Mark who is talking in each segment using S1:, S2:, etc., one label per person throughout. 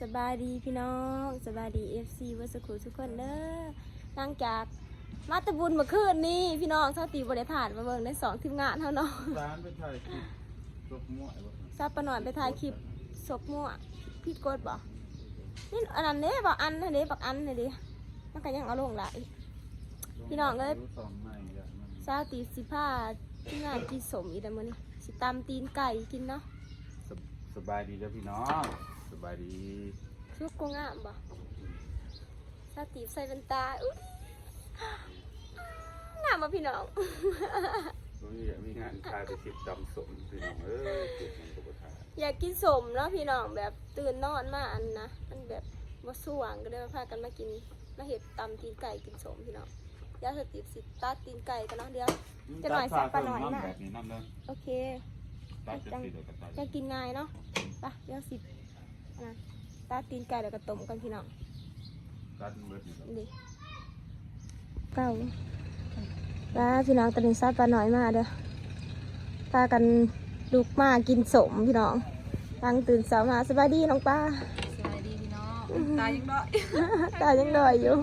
S1: สบายดีพี่น้องสบายดีเอฟซีวัสกุทุกคนเด้อหลังจากมาตะบุญเมื่อคืนนี้พี่น้องชาติบริผ่านมาเบิ่งในสองทีมงานเท่าน้อง
S2: ร้านไปถ่ายคลิปตกมั่วไอ้บ่
S1: ซาปะหน่อยไปถ่ายคลิปศพมั่วพี่กดบ่นี่อันนั้นเด้บอกอันนั่นเด้บอกอันนี่นเด้มันก็ยังเอาลงหลายพี่น้องเอ้ย
S2: สองใหม่อย่างมัน
S1: ซาติสิผ้าที่งานกินสมอีกแล้วมื้อนี้สิตำตีนไก่กินเนาะ
S2: สบสบายดีจ้ะพี่น้องส บายดี
S1: ชุกกงามบ่ซาติใส่แว่นตาอุ้ยงามบ่พี่น้อง
S2: มีมีงานถ่ายไปคลิปดำสมพี่น้องเอ้ยเก็บมันก็บ่ถ่าย
S1: อยากกินสมเนาะพี่น้องแบบตื่นนอนมาอันนะมันแบบมาสว่างก็เลยมาพากันมากินมาเห็ดตำตีนไก่กินสมพี่น้องเดี๋ยวสติสิตัดตีนไก่กันเนาะเดี๋ยวจะหน่อยสักปะหน่อยน่ะ
S2: แบบนี้น้ำเด้อ
S1: โอเค
S2: ตัดจะสิเดี๋ยวก็ตัด
S1: จะกินง่ายเนาะไปเดี๋ยวสิอั นนะตัดตีนไก่แล้วก็ต้มกันพี่น้อง
S2: ตัดเบิดนี่ครับ
S1: นี่เก้าป้าพี่น้องตอนนี้ซาปลาหน่อยมาเด้อพากันลุกมากินสมพี่น้องตั้งตื่นเช้ามาสบายดีน้องป้า
S3: สวัสดีพี่น้องตายังด้อย
S1: ตายังดอยอยู่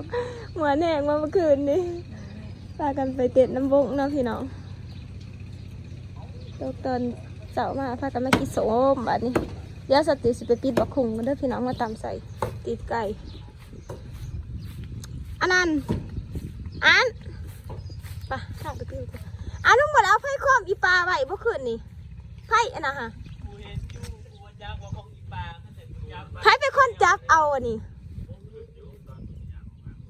S1: เหมือนแหงมาเมื่อคืนนี้พากันไปเต้นน้ำวงเนาะพี่น้องตกตอนเสาร์มาพากันมากินโสมบัดนี้ เดี๋ยวสติสิไปปิดบักคุงกันเด้อพี่น้องมาตำใส่ติดไก่อันนั้นอันไปข้างไปกินกันอันนู้นหมดเอาไผ่คอมอีปลาไว้เมื่อคืนนี่ไผ่อันนะฮะไผ่เป็นคนจับเอาอันนี้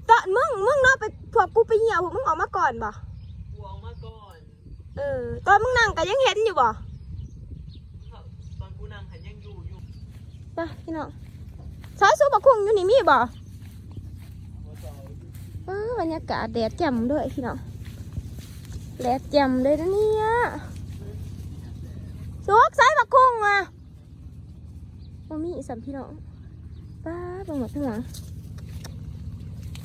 S1: ตอนมึงมึงเนาะไปพวกกูไปเหี่ยวพวกมึงออกมาก่อนบ่
S3: ออกมาก่อน
S1: เออตอนมึงนั่งก็ยังเห็นอยู่บ่
S3: ตอนกูนั่งหันยังอยู่อยู่
S1: ไปพี่น้องสายสูบบักคุงอยู่นี่มีบ่เออบรรยากาศแดดแจ่มด้วยพี่น้องแดดแจ่มเลยนะเนี่ยสุกสายบักคุงอะบ่มีสัมพี่น้องป้าบังหมดทั้งหลัง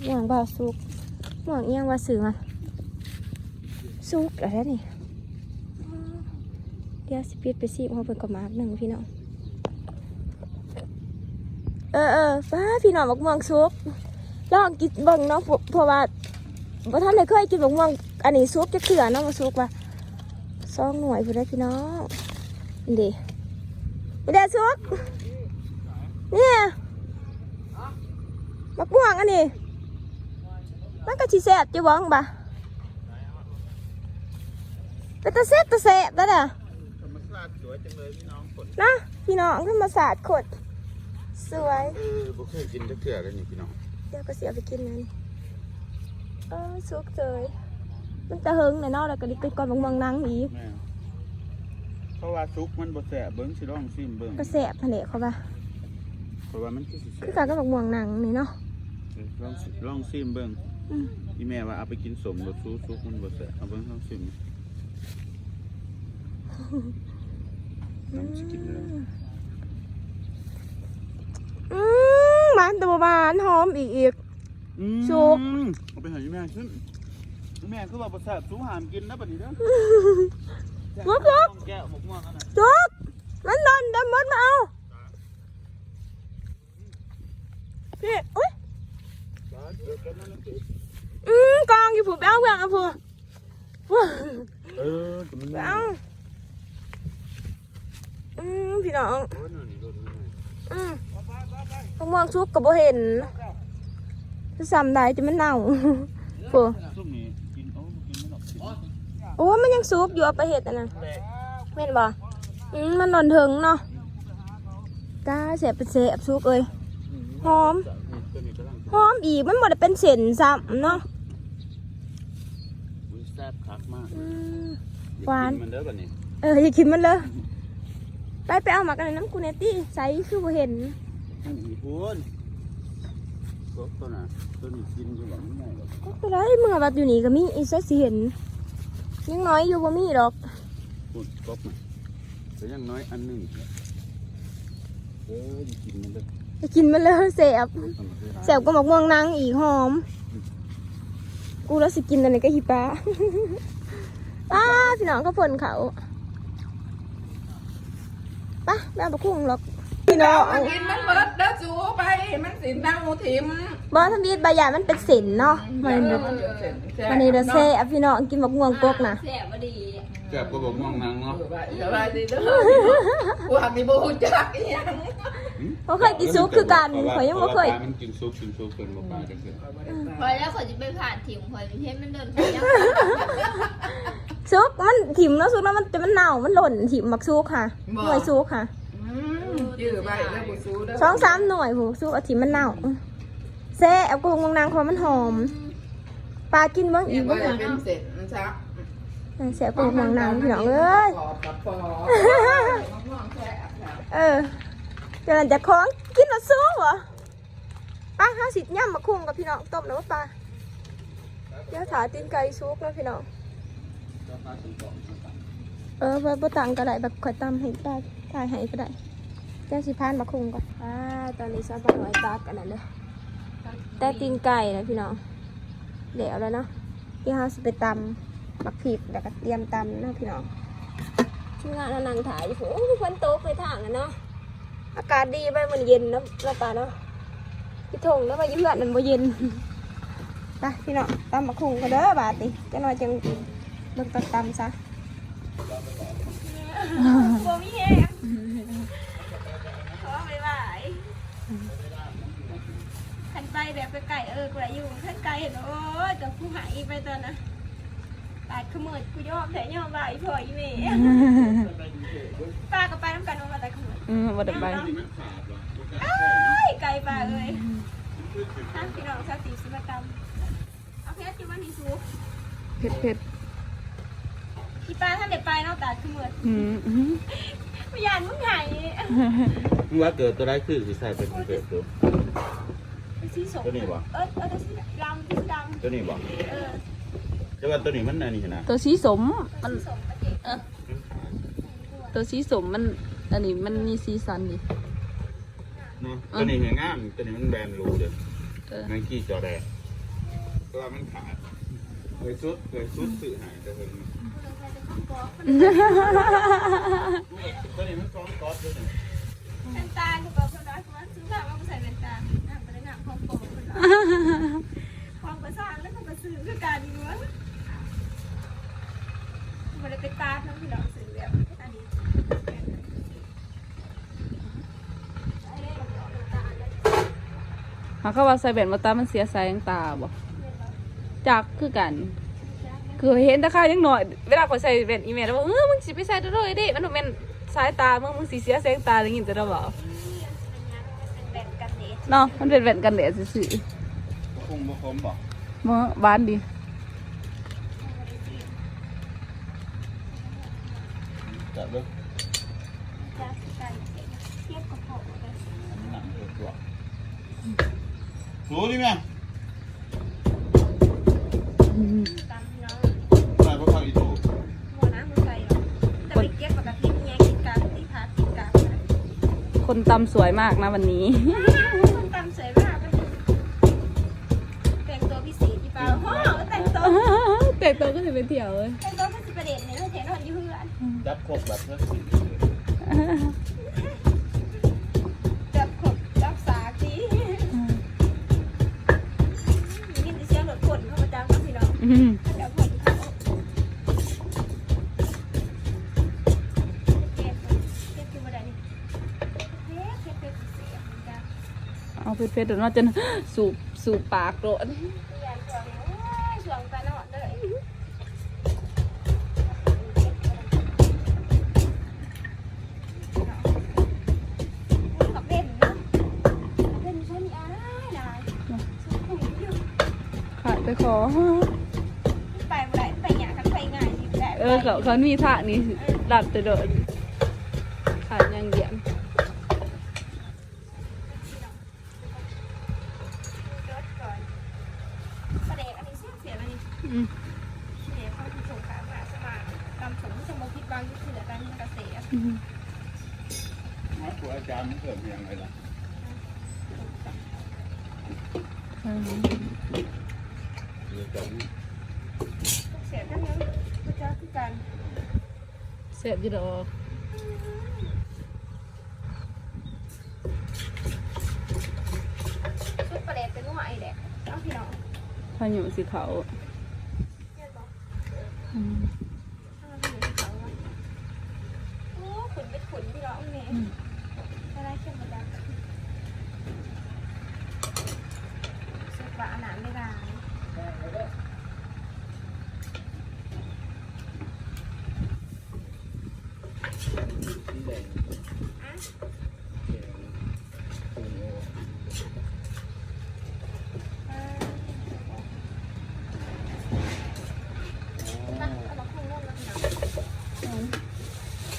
S1: หม่วงบ่สุกหม่วงเอียงว่าสื่อมาสุกอะไรนี่เดี๋ยวสิปิดไปสิเพราะเป็นกบมากหนึ่งพี่น้อง เออเออป้าพี่น้องบักม่วงซุปลองกินเบิ่งเนาะเพราะเพราะว่าบ่ท่านได้เคยกินบักม่วงอันนี้ซุปจะเกลือเนาะมาซุปว่าซองหน่วยพุ่นได้อพี่น้องนี่ดินี่เด้อซุปเนี่ยบักม่วงอันนี้มันก็สิแซ่บจะบ้องบ่เป็นตาแซ่บตาแซ่บได้อล่ะ
S2: ธรรมชาติสวยจังเลยพี่น้องฝน
S1: นะพี่น้องธรรมศาสตร์ขด สวย
S2: เออบ่เคยกินจักเทื่อเลยนี่พี่น้อง
S1: เดี๋ยวก็เสียไปกินนั่นเออสุกเจยมันจะเฮิงในนอกแล้วก็ดิเป็นก่อนบางบางนังอีก
S2: แม่เพราะว่าซุกมันบ่แซ่บเบิ่งสิลองซิมเบิ่ง
S1: ก็แสบทะเลเขาปะ
S2: เพราะว่ามันคือสิ
S1: คื
S2: แซ่
S1: อบการก็บางบางนังนี่เนาะ
S2: เออลองสิลองซิมเบิ่ง
S1: อืม
S2: อีแม่ว่าเอาไปกินสมรสซุกซุกมันบ่แซ่บเอาเบิ่งลองซิมน้ำสิกินแล้ว
S1: อืม หวานตัวหวานหอมอีกอีกซุก
S2: เอาไปใหาอีแม่ขึ้นอีแม่คือว่าบ่แซ่บซุกหามกินนะบัดนี้เด้อ
S1: ลุกลุก
S2: แก้วหมกม่วงอันน่ะ
S1: จุกมันหล่นดำมดมาเอาพี่อุ้ยอืมกองอยู่ผูไปเอาเพื่อนเอาผูว้า
S2: เออตรงนี้
S1: ไปเอาอืมพี่น้อง
S2: โอ้ยนั่นนี่รถนี่
S1: อืม มะม่วงชุกกับโบเห็นจะซ้ำได้จะมันเน่าโอ้
S2: ซุปนี้กินโอ้กินไม่หรอกกิน
S1: โอ้มันยังซุปอยู่เอาไปเห็ดอันนั้นแม่นบ่อืมมันนอนถึงเนาะตาเสียบเป็นเสียบซุกเอ้ยหอม
S2: ตัวนี้กำลัง
S1: หอมอีกมันหมดเป็นเส้นซ้ำเนาะ
S2: อุ้ยแซ่บคักมาก
S1: อืม
S2: อยก
S1: หวาน
S2: กิมันเด้อบัดนี้
S1: เอออย่ากินมันเลยไปไปเอาหมากันน้ำกูเนตตี้ใส่คือบ่เห็น
S2: อันนี้พูนตัวตัวน่ะตัวนี้กินอยู่หลังนี่ไงหรอก
S1: ก็ไรเมื่อบัดอยู่นี่ก็มีไอีสักสิเห็นยังน้อยอยู่บ่มีดอก
S2: พูนกบน่ะแต่ยังน้อยอันหนึ่งเอออยากินมันเด้อ
S1: จะกินมันเลยเสียบ
S2: ทำให้ร้าย
S1: แสบก็หมกม่วงนางอีกหอม กูแล้วสิกินอันนี้ก็ฮิปป้าป้าพี่น้องก็ฝนเขาป้าแม่ประคุ้งหรอก พี่น้อง
S3: กินมันเบิดเด้อจูบ
S4: เห็นมันสินดาวทิม
S1: บอทำบีดใบหยามันเป็นเส้นเนาะมันเด้อมันนี่เด้อเซ่อะพี่น้องกินบักม่วงกกนะ
S5: แซ่บบ่ดี
S2: แก็บก็บอกม่วงนางเนาะ
S4: สบายดีเด้อกูหักมีโบหูจักอีหยัง
S1: เขาเคยกินซุปคือกันข่อยยังบ่เคย
S2: พราะว่าปลามันกินซุปกินซุปเป็นบ่ปลาจังซี่
S5: พอแล้วขอยจะไปผ่านถิ่มขอยเห็นมันเดินขอยยัง
S1: ซุกมันถิ่มแล้วซุกแล้วมันแต่มันเน่ามันหล่นถิ่มมักซุกค่ะหน่วยซุกค่ะ
S4: อืม ยื้อไปแล้วกูสู้เด้อ
S1: สองสามหน่วยผูซุกเอาถิ่มมันเน่าเซ่เอากรุงมังนางคอมันหอมปลากินเบ้างอีก
S4: ก
S1: บ้า
S4: งเป็นเสร็จซะ
S1: เสียกรุงมังนางพี่น้องเอ้ย
S4: ขออม่วงแซ่บค่ะ
S1: เออเดี๋ยวหลังจากของกินแล้วซุกเหรอป้าห้าสิบย่ำมาคุ้งกับพี่น้องต้มแล้วปลาเดี๋ยวถาตีนไก่ซุกแล้วพี่น้องเออบ่บ่ตังก็ได้แบบขอยตำให้ได้ถ่ายให้ก็ได้ แจ้งสิพานมาคุงก่อนอ่าตอนนี้ซาบะหน่อยตักอันนั้นเด้อแต่ตีนไก่นะพี่น้องเดี๋ยวแล้วเนาะที่เฮาสิไปตำบักผิดแล้วก็เตรียมตำเนาะพี่น้องทีมงานเรานั่งถ่ายอยู่โอ้ยฝนตกไปทางนั้นเนาะอากาศดีไปมันเย็นเนาะเราปาเนาะพี่ทงแล้วไปอยืดมันบ่เย็นไปพี่น้องตำบักคุงก็เด้อบาดนี้จะหน่อยจังเบิ่งตักตำซะบ่มีแฮงขอบ๊ายบายขัน ไปแบบไปไก่เออกูได้อยู่ขันไก่เห็นโอ้ยแต่ผู้หายไปตอนนะตายขมืดกูยอมแต่ยอมบ่ายพ่ออีเมย์ป้าก็ไปน้ำกันว่ามาแต่ขมืด
S3: อืมบ่ได้ไป
S1: เอ้ยไก่ป้าเอ้ยท่านพี่น้องชาติศิลปกรรมเอาเพชรอยู่วันนี้สู
S3: เผ็ดเผ็ด
S1: พี่ป้าท่านเด็ดไปเนอกตาขมืด
S3: อืมอืม
S1: พยานมึงไง
S2: มึงว่าเกิดตัวได้คือสิใส่เป็นเกิดตัว
S1: เป็น สีสม
S2: ตัวนี้บ่
S1: เออเออตัวสีดำสีดำ
S2: ตัวนี้บ่
S1: เออ
S2: แต่ว่าตัวนี้มันอันนี้นะ
S3: ตัวสีสมมัน
S1: สมประเจก
S3: ตัวสีสมมัน อันนี้มันมีสีสันดิ
S2: เนาะตัวนี้เห็นงามตัวนี้มันแบนรูเด้อ
S3: เออ
S2: นั่นกี้จอแดงตัวมันขาดเคยสุดเคยสุดสื่อหายแต่เพิ่นตัวนี้มันซ้อมก๊อตด้วยนี่
S1: เป็นตาคือบอกคนน้อยคนซื้อมาว่าใส่เป็นตา หนังปได้หนังของโปรคนน้อยความประสานแล้วก็มาซื้อคือการอยู่วะมันเลยเป็นตาทั้งที่เราซื้อแบบอันนี้
S3: หาเขาว่าใส่แว่นมาตามันเสียสายยังตาบ่จากคือกัน คือเห็นต่ข้ายังหน่อย เวลาข่อยใส่แว่นอีเมลแล้วบอกเออมึงสิไปใส่ตัวเลยดิมันบ่แม่นสายตามึงมึงสิเสียแสงตาได้ยินจะได้บ่
S1: เป็นแบบกัน เดท
S3: เนาะมันเป็นแว่นกันแดดซื่อ
S2: คงบ่คมบ่
S3: ๆบ่บานดี
S2: จับเด้อ
S1: จะกันเทียบกับผมเลย
S2: อันนี้หนังเออตัวรู้ดิแม่
S1: ตามน้อง
S2: ใส่บ่เข้าอีตู
S1: หัวน้ำมือใส่หรอแต่ไปเก็บปกติแง่กินกาที่พักกินกา
S3: คนตำสวยมากนะวันนี้
S1: แต่ตัว
S3: ก็จะไปเที่ยวเลย
S1: แต่งตัวเป็นสิประเด็นเนี่ยเราเห็นนอนอยู่เพื่อน
S2: จับครบแบบเพื่อสิ
S1: จับขบจับสากทียินแต่เสียงรถขนเข้ามาจังพี่น้อง
S3: อืม
S1: เดี๋ยวขนเขาเก็บเก็บคือบ่ได้นี่เก็บเก็บเก็บเสียเหมือนกัน
S3: เอาเพชรๆเดี๋ยวเนาะจนสูบสูบปากโด
S1: น
S3: ขาดไปขอ
S1: ไปบ่ได้ไปหยากันไปง่ายอยู่แบบ
S3: เออเขาเขามีท่านี้หลับจะโดนขาดอยังเดียม
S1: รถก่อนประเด็กอันนี้เสียเสียอันนี้
S3: อืม
S1: เสียเข้าที่สงขลามาสมาตามสมสมคิดบางยุคที่เหลือการเกษตร
S3: อืม
S2: มาครูอาจารย์มันเกิดเพียงไรล่ะ
S3: อืม
S2: เดียวจะนี่
S1: เสียทั้งนั้นพระเจ้าที่การ
S3: เสร็จอยู่ดอก
S1: อีกแหละเอาพี่น้อง
S3: พายุสีขาว
S1: เห็นบ่
S3: อืม
S1: เอาพี่น้องเขาว่าโอ้ขุนเป็นขุนพี่น้องนี่อะไรเข้มมาดังสุกว่าอาหารไม่ได้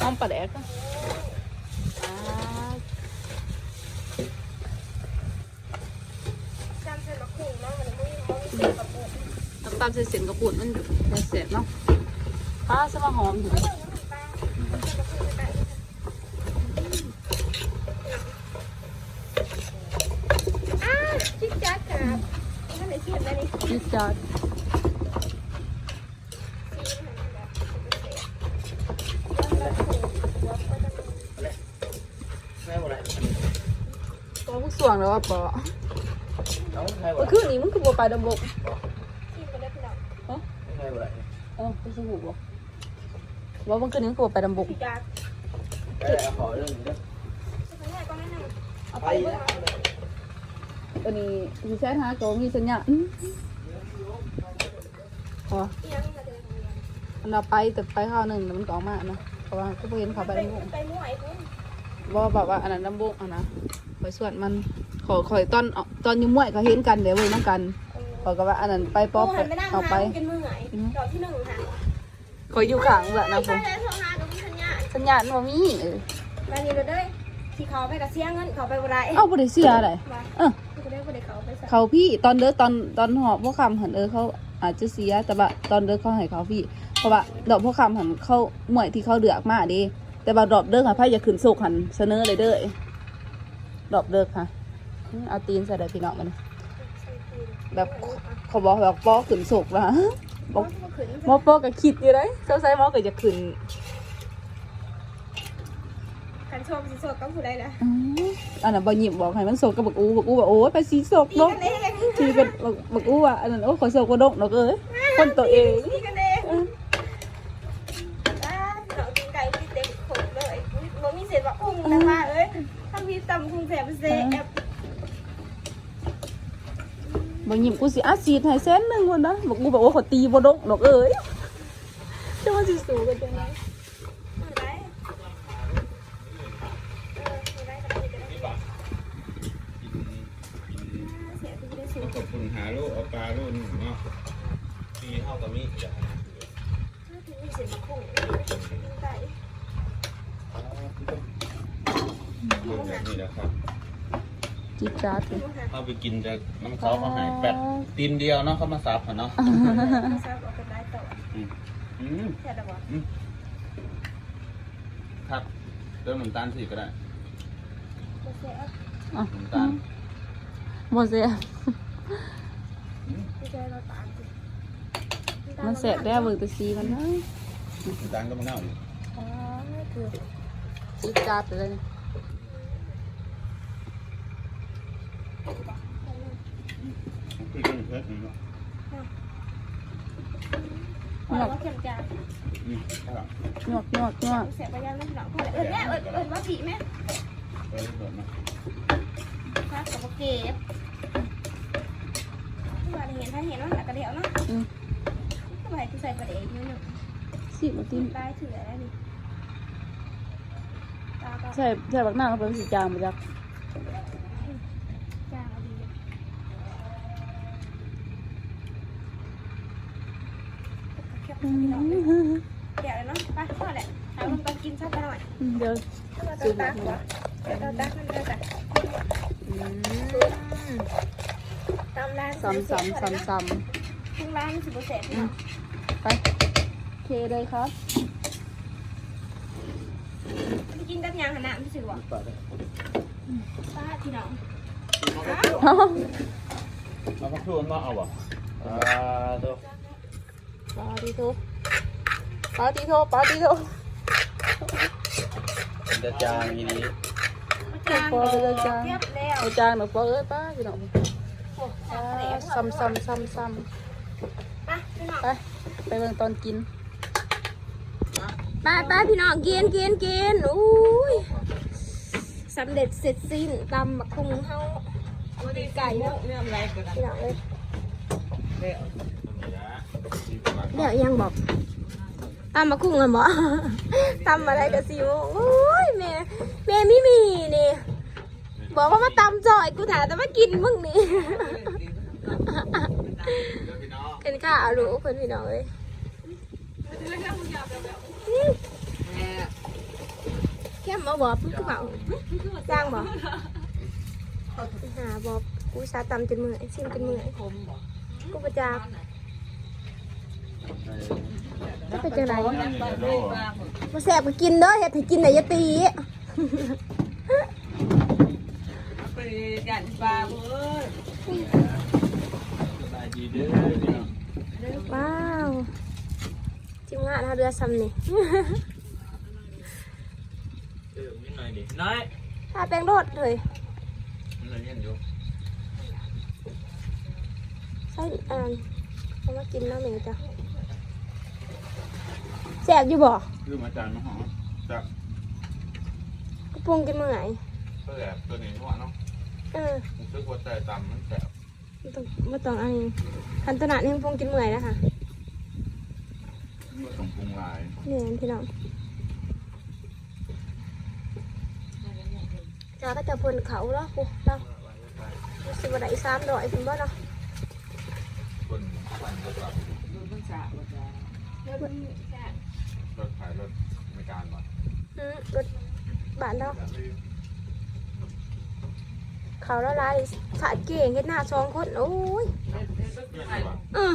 S3: อ้อม ปลาแดกอะ
S1: จำเป็นมะขุ่งเนาะมันไม่มันไม่เสียกับปู
S3: น้ำตาลใส่เส้นกระปุกมันมันเสร็จเนาะป้าสมาหอมอยู่
S1: อ้าจิ๊กจักครับนั่นไหนเสียบได้นี่
S3: นิดจัด
S2: แม่บ่ได้
S3: ปอผู้ส่วงแล้วว่าปอ
S2: เอาใครบ่
S3: เมื่อ
S2: ได้
S3: คืนนี้มึงคือบัวไปดำบก
S1: ทีมไปได้พี่น้อง
S2: ใครบ่ได้
S3: เออไปสบู่บ่ว่าเมื่อคืนนี้มึงคือบัวไปดำบก
S1: พี่จัก
S2: ได้เอาขอเรื่องนี้เด้อ
S1: สุดท้ายก็ไม่หนึ่ง
S3: เอาไปเบิ่งตัวนี้มีแซ่หาโจมีสัญญาณพอ
S1: อีหยังมาเดิน
S3: อันเราไปแต่ไปข้าวหนึ่งแล้วมันก็ออกมานะเพราะว่าก็บ่เห็นเขาไป
S1: ไป
S3: ดำบก
S1: ไปมั่วไอ้พุ่น
S3: ว่าแบบว่าอันนั้นดำบกอันนะ คอยส่วนมันขอคอยตอนตอนอยุ่มวยเขาเห็นกันเดี๋ยวเว้ยน้ำกันขอยก็ว่าอันนั้นไปป๊อป
S1: หันไปนั่ง
S3: เอา
S1: หา
S3: ไป
S1: กินมือไหนดอกที่หนึ่งค่ะ
S3: คอยอยู่ข้างแหละนะ
S1: ใช่
S3: ผม
S1: แล้วโทรหากับพี่ธัญญา
S3: สัญญาณว่ามีเออ
S1: มานี่เลยเด้อที่เขาไปกับเสียเงินเขาไปบ่ได้
S3: เอ้าบ่ได้เสียอะไร
S1: มา
S3: เออ
S1: ก็ได้บ่ได้เขาไปใส่
S3: เขาพี่ตอนเด้อตอนตอนหอบพวกคำหันเออเขาอาจจะเสียแต่ว่าตอนเด้อเขาให้เขาพี่เพราะว่าดอกพวกคำหันเขาหมวยที่เขาเดือกมาเดิแต่ว่าดอกเด้อค่ะพ่อย่าขึ้นโศกหันเสนอเลยเด้อ ดอกเด้อค่ะเอาตีนใส่ได้พี่น้องมันแบบเขาบอกแบบปอขึ้นโศกล้ว
S1: บอก
S3: มอปอก็คิดอยู่เลยเจ้าไซหมอก็จะขึ้น
S1: กันชมสิสดกับผู้ใดนะ
S3: อันนั้นบ่หยิบบอกให้มันโศกกับบักอูบักอูบอกโอ้ยไปสีโศกเนาะ
S1: กันเอง
S3: ทีเป็นบักอูอะอันนั้นโอ้ยขอโศกกระดกเนาะเอ้ยคนตัวเอง
S1: ตีกันเองอ่าพี่น้องกินไก่ที่เต็มขบเลยบ่มีเศษว่าอุ้งนะว่าเอ้ย ถ้ามีตำคุงแสบเซแอบ
S3: บ่หยิบกูสิอาซีดให้แสนหนึงคนนะบักอูบอกว่าขอตีบ่ดกเนาะเอ้ยจะมาสิสู้กันจังได
S1: ได้เออได้กับพี่ได้เสียที่ได้สูง
S2: ขอบคุณหาลูกเอาปลาลูกหนึ่งเนาะปีเท่ากับมีจ้ะ
S1: ถ้าถึงมีเศษมาคุงกินไก่
S2: ลูกแบบนี้นะครับ
S3: จิตจัดเลย
S2: เอาไปกินจากน้ำเขาเขาใหายแปดตีนเดียวเนาะเขามาซับอะเนาะ
S1: ทราบเอาเป็นได้ต่อ
S2: อืมอืม
S1: แค่ตะวัน
S2: ครับเติมน้ำตาลสิก็ได้
S1: ก็เสีย
S2: น้ำตาล
S3: บ่เสีย
S1: ที่ใจเราตามสิ
S3: มันแสบได้เบิ่งแต่สีมันนะ
S2: น้ำตาลก็มะนาวอีก
S1: อ๋อคือ
S3: จิตจัดเลย
S2: คือกันเพิ่มเนาะ
S1: ว่าเข็มจาน
S2: อืมครับ
S3: นวกนวกนวก
S1: เสียไปยังไม่หลังพอเลยเอิญแม่เอิญเอิญว่าผีแม่
S2: เออเปิดมา
S1: ครับกับเก็บที่ว่าเห็นถ้าเห็นว่าหลักกระเดียวเนาะ
S3: อืม
S1: ก็ไปกูใส่ประเดี๋ยวนิดนึง
S3: สิบติม
S1: ได้ถืออะไรดิ
S3: ใช่ใช่บักหน้าเขาเป็นสีจางมาจาก
S1: จางเอาดีแค่พี่น้อง เดี๋ยวเลยเนาะไปพ่อแหละหาคนไปกินซักกันหน่อย
S3: เดี๋ยว
S1: เราตักหัวเราตักมันเลยจ้ะตามร้าน
S3: ซ้ำซ้ำซ้ำซ้
S1: ทุกร้านสิบเปอร์เซ็นต์เนาะ
S3: ไปเคเลยครับ
S1: ไปกินกับยางหันหน้าพี่สิวะ
S2: ป้า
S1: พี่น้อง
S2: เอาพักทูนมาเอาบ่อ่าตัว
S3: ปาติโทปาติโทปาติโท
S2: มันจะจางอย่างนี้
S1: จางเทียบแล้ว
S3: เอาจางหน่อยปอเอ้ยป้าพี่น้อง
S1: โซ้ำ
S3: ซ้ำซ้ำซ้ำไปไปเบิ่งตอนกิน
S1: ไปไปพี่น้องกินกินกินอุ้ยสำเร็จเสร็จสิ้นตำบักคุงเฮาตีไก่เนาะ
S4: เรื่องอะไรก็ได้
S1: พี่น้องเลย
S4: แล้ว
S1: เดี๋ยวยังบอกตำบักคุงกันบ่ตำอะไรกับซิวโอ้ยแม่แม่ไม่มีนี่บอกว่ามาตำจ่อยกูถามแต่มากินมึงนี่เป็นข้าวรู้คนพี่น้องเลย
S4: แม่
S1: แค่มาบอกปุ๊บกูเปล่าจ้างบอกหาบอกกูสาตำจนมือไอ้ชิมจนมือไอ้
S4: ผมบอก
S1: กูประจักจะเป็นจังไร
S4: บ้านเลยบ้าง
S1: มาแสบก็กินเด้อเห็ดให้กินแต่อยาตี
S4: ไปกันปลาเอ้ย
S2: สบายดีเด้อพี่น้อง
S1: ว้าวจิมงานเอาเรือซ้ำนี่
S2: เออนิดหน่อยดิน้อย
S1: ถ้าแป้งโรดเลย
S2: มันเลยเย็นอยู่
S1: ใส่อ่านเอามากินน้ำเหม็นจ้ะ แสบอยู่บ่
S2: คือมาจานมาหอมจาก
S1: กระปุงกินเมื่อย
S2: เพื่อแบบตัวนี้หัวเนาะ
S1: เออ
S2: ผมซื้อหัวใจตำมันแสบ
S1: ไม่ต้องไม่ต้องอันนี้คันตนาดนี่กระปุงกินเมื่อยนะคะ
S2: มันต้องปรุงลาย
S1: นี่นพี่น้องจ้าก็จะพนเขาแล้วกูเรารู้สึกว่าได้สามดอยคุณบ่เนาะ
S2: คนวันก็แบบ
S4: ดูมันสาบจ้า ร
S2: ถขายรถไม่การว่ะ
S1: อืมรถบ้านเราเขาละลายสาดเก่งเฮ็ดหน้าสองคนโอ้ยเออ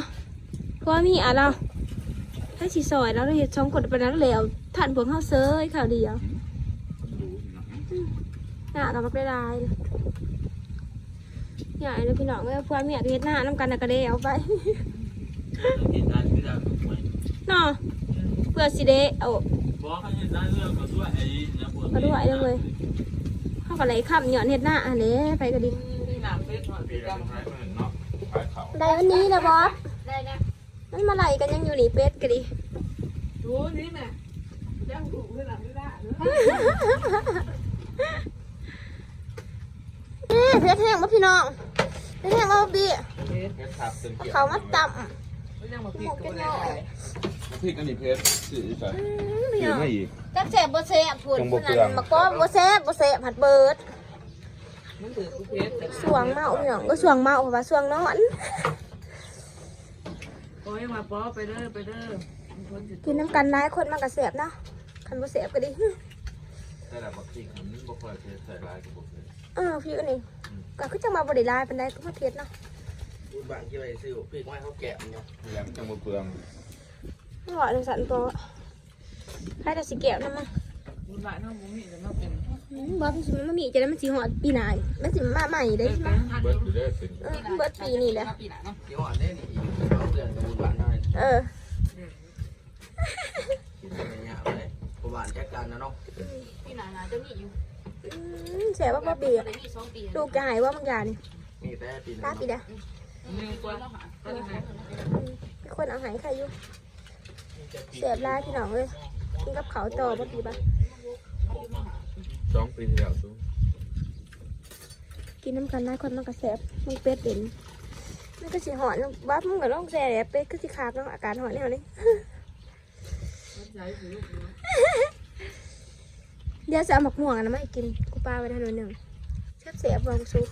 S1: พอมีอะเราให้สีซอยแล้วเราเฮ็ดสองคนไปนั้นแล้วท่านพวกเฮาเซยข่าวเดียว
S2: ดูหนัง
S1: หน้าเราบักได้ลายใหญ่เลยพี่น้องเอ้ยพวกเมียก็เฮ็ดหน้าน้ำกันน่ะก็ได้เอาไป
S6: เห็นได้คือแบบเหมือน
S1: เนาะเพื่อสิได้เอา
S6: บอกเขาเห็นได้เรื่องก็ด้วยไอ้เนี่ยปว
S1: เขาด้วยเลย เข้ากับไหลขับหย่อนเฮ็ดหน้าอันนี้ไปก็ดี
S4: นี่น้ำเป็ดหน่อย
S2: ปี
S4: ดำ
S1: ได้วันนี้นะบอส
S5: ได้นะ
S1: มันมาไหลกันยังอยู่หนีเป็ดก็ดี
S4: ดูนี่แม่ยังถูกขึ้นหลังไม่ได้
S1: เอ๊ะเพชรแห้งมาพี่น้องเพชรแห้งมาบี
S4: เป็ด
S2: เพชรทับตึงเกี่ยว
S1: เขามาต
S4: ยังมาพิกกับอะ ไร
S2: พี่กันนี่เพชรสื่อใส่ำ
S1: พี่
S2: สื่อ
S1: น้อง
S2: ไม่อีก
S1: จักแสบบ่แสบพูด
S2: จังบ่
S1: ผู้
S2: เปลื
S1: นั้
S2: อง
S1: นมาก็บ่แสบบ่แสบผัดเบิด
S4: มันถือกูเป็ดแต่
S1: สวงเมาพี่น้องก็สวงเมาเพราะว่าสวงนอน
S4: โอ้ยมาป้อไปเด้อไปเด้อคนสิ
S1: กินน้ำกันได้คนมันก็แสบเนาะคันบ่แสบก็ดี
S2: แต่ละบักพริกมันบ่ค่อยเพชรใส่ลายกับบ่เพชร
S1: เออพี่ก็นี่ก็คือจังมาบ่ได้ลายปานใดก็มาเทศเนาะ
S6: พูดบ้านที่ไปซื้อพี่ไม่เขาแกะมันเนาะ
S2: นี่แหละมันจังบ่เปลือง
S1: ไม่ว่าจังซั่นตัวใครแต่สิแก้วนํมา
S4: บุญบาทน้องบุญมีจะมาเป็น
S1: อืมบ่มันสิมันมีจะได้มันสิฮอดปีหน้ามันสิมาใหม่ได้ใช่ไหม
S2: เบิดอยู่เด้อสิ
S1: เออเบิดปีนี่แหละ
S4: ปีหน้าเนาะ
S6: เดี๋ยวอ่อนได้นี่อีกเขาเดือนกับบุญบ้านได้
S1: เออ
S6: คิดเป็นอย่างไรบุญบ้านแจกกันนะเนาะ
S5: พี่หนาหนาจะมีอยู่
S1: อืมแสบว่าบ่เบีย
S5: ได้มีสองปี
S1: ลูกจะหายว่ามึงยานี่
S6: มีแต่ปีนึ
S1: ตางปีเดียว
S4: หนึ่งกว่าก็ได้ไหม
S1: มีคนเอาหาย ใครอยู่แสบร้ายพี่น้องเลยกินกับเขาวต่อบ่ปีบ่ะ
S2: สองปีที่แล้วสู้
S1: กินน้ำกันนายคนมันก็แสบมึงเป็ดเด่นมันก็สิหอนบ้ามึงก็ร้องแซ่แหละเป็ดก็สิขาดเนาะอาการหอนแนวนี้
S4: ใช้สิลูก
S1: เดี๋ยวจะเอาหมักม่วงอันนะมาให้กินกูปลาไว้ได้หน่อยหนึ่งแซ่บแสบวางซุป